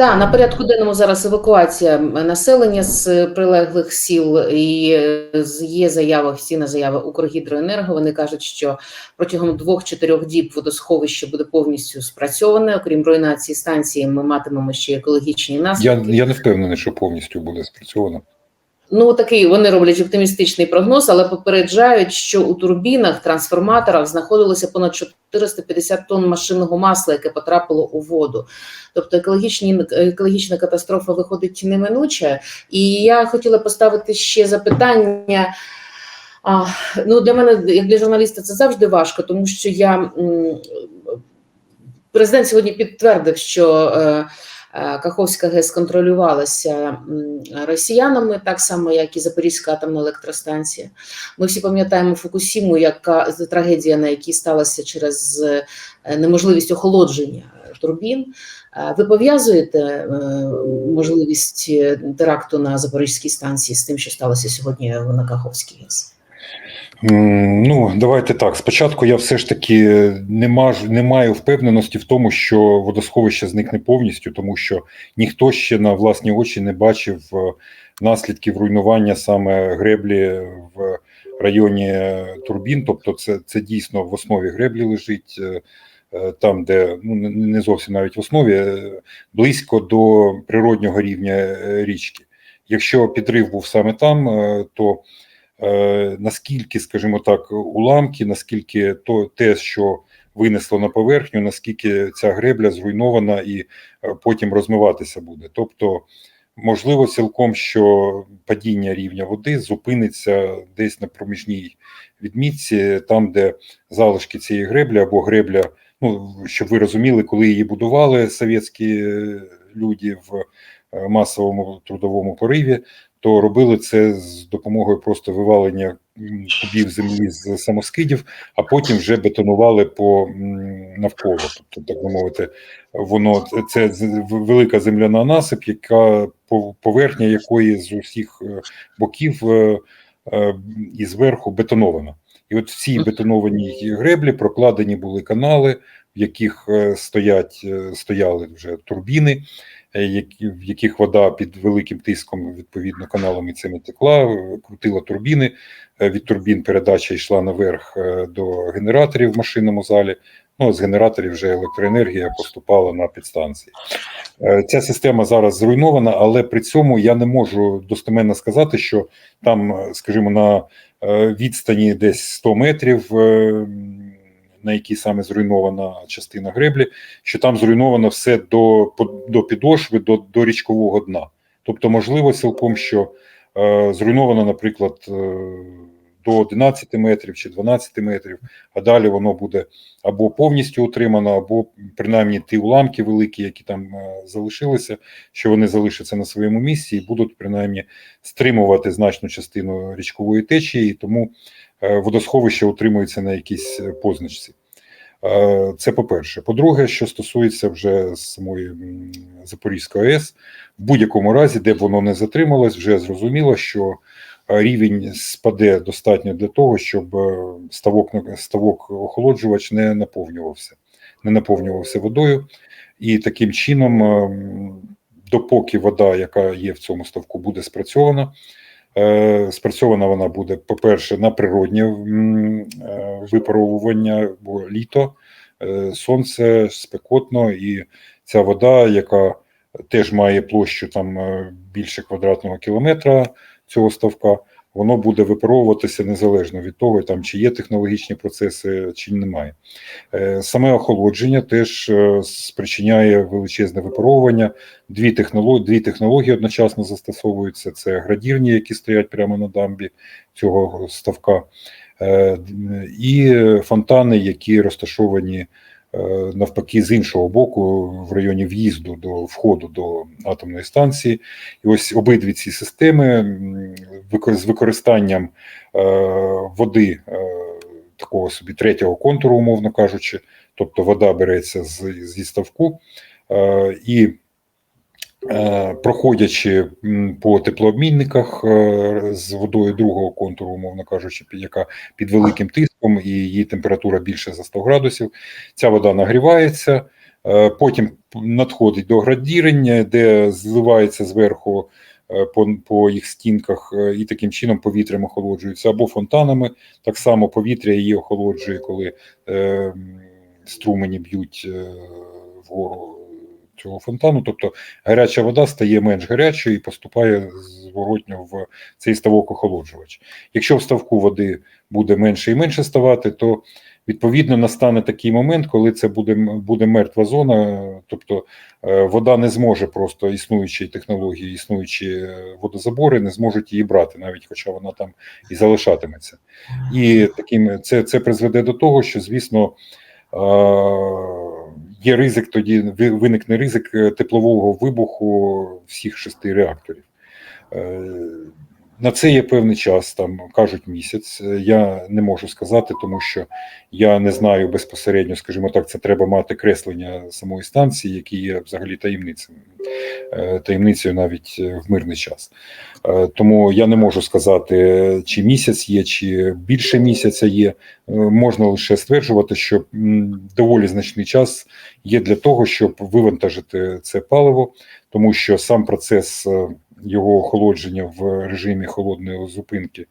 Так, на порядку денному зараз евакуація населення з прилеглих сіл і е, є заява, офіційна заява Укргідроенерго. Вони кажуть, що протягом двох-чотирьох діб водосховище буде повністю спрацьоване. Окрім руйнації станції, ми матимемо ще екологічні Я, я не впевнений, що повністю буде спрацьовано. Ну такий вони роблять оптимістичний прогноз, але попереджають, що у турбінах трансформаторах знаходилося понад 450 тонн машинного масла, яке потрапило у воду. Тобто екологічні екологічна катастрофа виходить неминуче. І я хотіла поставити ще запитання. А, ну для мене, як для журналіста, це завжди важко, тому що я президент сьогодні підтвердив, що. Е, Каховська ГЕС контролювалася росіянами, так само як і Запорізька атомна електростанція. Ми всі пам'ятаємо Фукусіму, яка трагедія, на якій сталася через е, неможливість охолодження турбін. Е, Ви пов'язуєте е, можливість е, теракту на Запорізькій станції з тим, що сталося сьогодні на Каховській ГЕС? Ну, давайте так. Спочатку я все ж таки не, маж, не маю впевненості в тому, що водосховище зникне повністю, тому що ніхто ще на власні очі не бачив е, наслідків руйнування саме греблі в районі турбін. Тобто, це, це дійсно в основі греблі лежить. е, е, Там, де ну не- зовсім навіть в основі, близько до природнього рівня річки. Якщо підрив був саме там, то наскільки, скажімо так, уламки, наскільки то те, що винесло на поверхню, наскільки ця гребля зруйнована і е, потім розмиватися буде. Тобто, можливо, цілком, що падіння рівня води зупиниться десь на проміжній відмітці, там, де залишки цієї греблі або гребля. Ну, щоб ви розуміли, коли її будували совєтські е, люди в е, масовому трудовому пориві, то робили це з допомогою просто вивалення кубів землі з самоскидів, а потім вже бетонували по навколо. Тобто, так би мовити, воно це велика земляна насип, яка по- поверхня якої з усіх е, боків е, е, і зверху бетонована. І от в цій бетонованій греблі прокладені були канали, в яких стоять стояли вже турбіни в яких вода під великим тиском, відповідно, каналами цими текла, е, крутила турбіни. Е, Від турбін передача йшла наверх е, до генераторів в машинному залі. Ну, з генераторів вже електроенергія поступала на підстанції. Е, Ця система зараз зруйнована, але при цьому я не можу достеменно сказати, що там, е, скажімо, на е, відстані десь 100 метрів, е, на якій саме зруйнована частина греблі, що там зруйновано все до, до підошви, до, до річкового дна. Тобто, можливо, цілком, що е, зруйновано, наприклад, е, до 11 метрів чи 12 метрів, а далі воно буде або повністю утримано, або принаймні ті уламки великі, які там е, залишилися, що вони залишаться на своєму місці і будуть принаймні стримувати значну частину річкової течії, тому водосховище утримується на якійсь е, позначці. Е, Це по-перше. По-друге, що стосується вже самої Запорізької АЕС, в будь-якому разі, де б воно не затрималось, вже зрозуміло, що е, рівень спаде достатньо для того, щоб е, ставок ставок охолоджувач не наповнювався, не наповнювався водою, і таким чином, е, допоки вода, яка є в цьому ставку, буде спрацьована. Е, Спрацьована вона буде, по-перше, на природнє е, випаровування, бо літо, е, сонце, спекотно, і ця вода, яка теж має площу там більше квадратного кілометра цього ставка, воно буде випаровуватися незалежно від того, там, чи є технологічні процеси, чи немає. Е, Саме охолодження теж е, спричиняє величезне випаровування. Дві технології, дві технології одночасно застосовуються: це градірні, які стоять прямо на дамбі цього ставка, е, і фонтани, які розташовані навпаки з іншого боку, в районі в'їзду до входу до атомної станції. І ось обидві ці системи з використанням е, води. е, Такого собі третього контуру, умовно кажучи, тобто вода береться з, зі ставку, е, і проходячи по теплообмінниках з водою другого контуру, умовно кажучи, яка під великим тиском і її температура більше за 100 градусів, ця вода нагрівається, Потім надходить до градірення, де зливається зверху по, по їх стінках, е, і таким чином повітрям охолоджується, або фонтанами. Так само повітря її охолоджує, коли е, струмені б'ють е, вгору цього фонтану. Тобто гаряча вода стає менш гарячою і поступає зворотньо в цей ставок охолоджувач. Якщо в ставку води буде менше і менше ставати, то відповідно настане такий момент, коли це буде, буде мертва зона, тобто е, вода не зможе просто існуючі технології, існуючі е, водозабори, не зможуть її брати, навіть хоча вона там і залишатиметься. І таким це, це призведе до того, що звісно. е, Є ризик тоді виникне ризик теплового вибуху всіх шести реакторів. На це є певний час, там кажуть місяць. Е, Я не можу сказати, тому що я не знаю безпосередньо, скажімо так, це треба мати креслення самої станції, які є взагалі таємницею, е, таємницею навіть е, в мирний час. Тому я не можу сказати, чи місяць є, чи більше місяця є. Можна лише стверджувати, що доволі значний час є для того, щоб вивантажити це паливо, тому що сам процес його охолодження в режимі холодної зупинки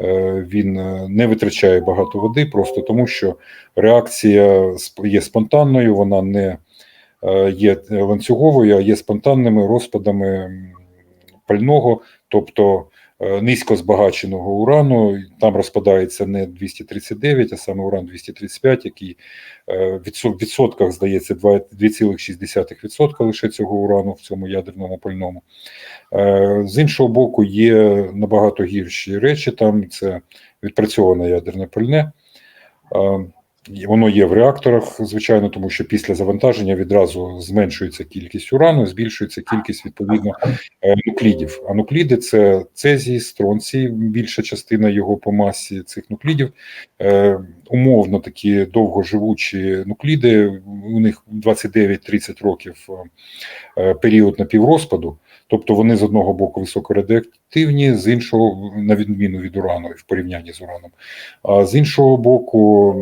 е, він е, не витрачає багато води, просто тому що реакція є спонтанною, вона не е, є ланцюговою, а є спонтанними розпадами пального, тобто низько збагаченого урану. Там розпадається не 239, а саме уран 235, який е, в відсо- в відсотках здається 2 2,6% лише цього урану в цьому ядерному пальному. Е, З іншого боку, є набагато гірші речі. Там це відпрацьоване ядерне пальне. Воно є в реакторах, звичайно, тому що після завантаження відразу зменшується кількість урану, збільшується кількість відповідно е, нуклідів. А нукліди це цезій, стронцій, більша частина його по масі цих нуклідів. Е, Умовно такі довгоживучі нукліди, у них 29-30 років е, період напіврозпаду. Тобто вони з одного боку високорадіоактивні, з іншого, на відміну від урану в порівнянні з ураном. А з іншого боку,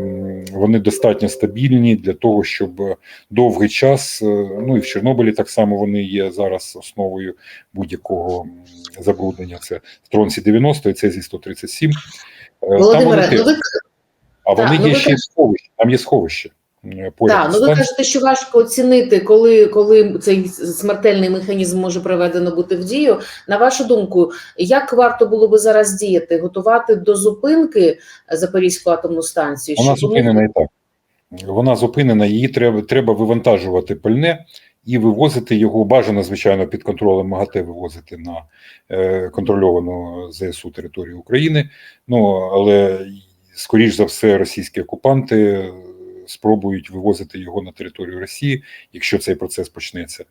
вони достатньо стабільні для того, щоб довгий час, е, ну і в Чорнобилі так само вони є зараз основою будь-якого забруднення. Це стронці 90 і цезій 137. Е, Там вони ну ви а вони ну є ви ще сховище, там є сховище. Е, поряд Так, ну ви кажете, що важко оцінити, коли, коли цей смертельний механізм може приведено бути в дію. На вашу думку, як варто було би зараз діяти? Готувати до зупинки Запорізьку атомну станцію? Вона щоб зупинена і так. Вона зупинена, її треба, треба вивантажувати пальне і вивозити його бажано, звичайно, під контролем МАГАТЕ вивозити на е, контрольовану ЗСУ територію України. Ну але скоріш за все, російські окупанти спробують вивозити його на територію Росії, якщо цей процес почнеться,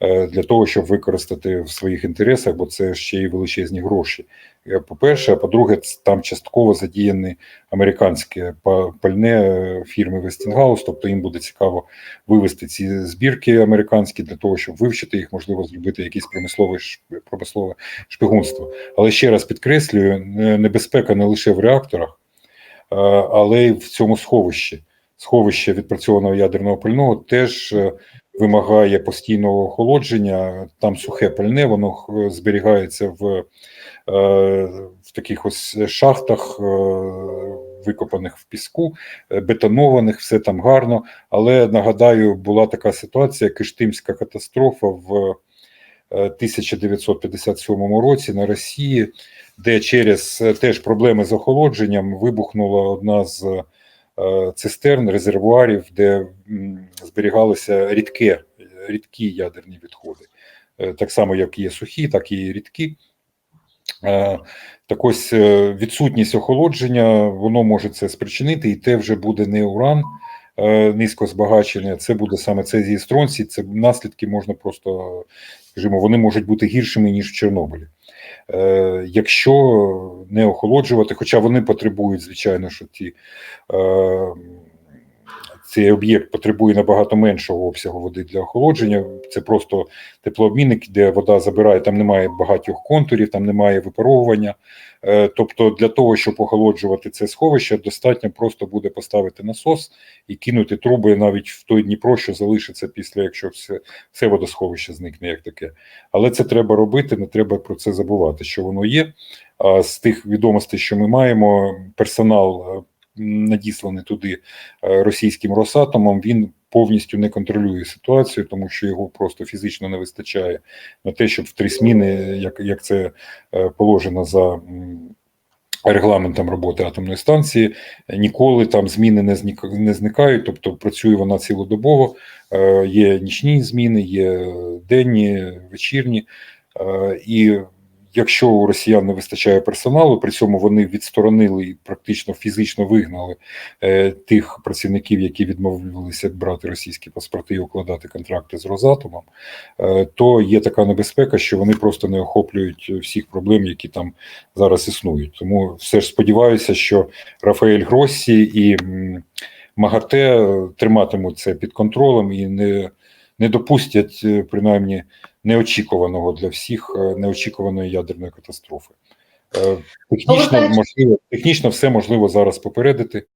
е, для того, щоб використати в своїх інтересах, бо це ще й величезні гроші. Е, По-перше, а по-друге, там частково задіяні американське пальне е, фірми Westinghouse, тобто їм буде цікаво вивести ці збірки американські для того, щоб вивчити їх, можливо, зробити якесь промислове промислове шпигунство. Але ще раз підкреслюю, небезпека не лише в реакторах, але й в цьому сховищі. Сховище відпрацьованого ядерного пального теж е, вимагає постійного охолодження. Там сухе пальне, воно зберігається в, е, в таких ось шахтах, е, викопаних в піску, бетонованих, все там гарно. Але нагадаю, була така ситуація: Киштимська катастрофа в е, 1957 році на Росії, де через теж проблеми з охолодженням вибухнула одна з цистерн, резервуарів, де зберігалися рідке, рідкі ядерні відходи. Е, Так само, як є сухі, так і рідкі. Е, Так ось е, відсутність охолодження, воно може це спричинити, і те вже буде не уран е, низько збагачений, а це буде саме цезій стронцій. Це наслідки можна просто, скажімо, вони можуть бути гіршими, ніж в Чорнобилі. Е, Якщо не охолоджувати, хоча вони потребують, звичайно, що ті е, цей об'єкт потребує набагато меншого обсягу води для охолодження. Це просто теплообмінник, де вода забирає, там немає багатьох контурів, там немає випаровування. Е, Тобто, для того, щоб охолоджувати це сховище, достатньо просто буде поставити насос і кинути труби навіть в той Дніпро, що залишиться після, якщо все, все водосховище зникне як таке. Але це треба робити, не треба про це забувати, що воно є. А з тих відомостей, що ми маємо, персонал е, надісланий туди е, російським Росатомом, він повністю не контролює ситуацію, тому що його просто фізично не вистачає на те, щоб в три зміни, як, як це е, положено за регламентом роботи атомної станції, ніколи там зміни не не зникають, тобто працює вона цілодобово. Е, Є нічні зміни, є денні, вечірні. І якщо у росіян не вистачає персоналу, при цьому вони відсторонили і практично фізично вигнали е, тих працівників, які відмовилися брати російські паспорти і укладати контракти з Росатомом, е, то є така небезпека, що вони просто не охоплюють всіх проблем, які там зараз існують. Тому все ж сподіваюся, що Рафаель Гроссі і МАГАТЕ триматимуть це під контролем і не, не допустять е, принаймні неочікуваного для всіх е, неочікуваної ядерної катастрофи. Е, Технічно можливо, технічно все можливо зараз попередити.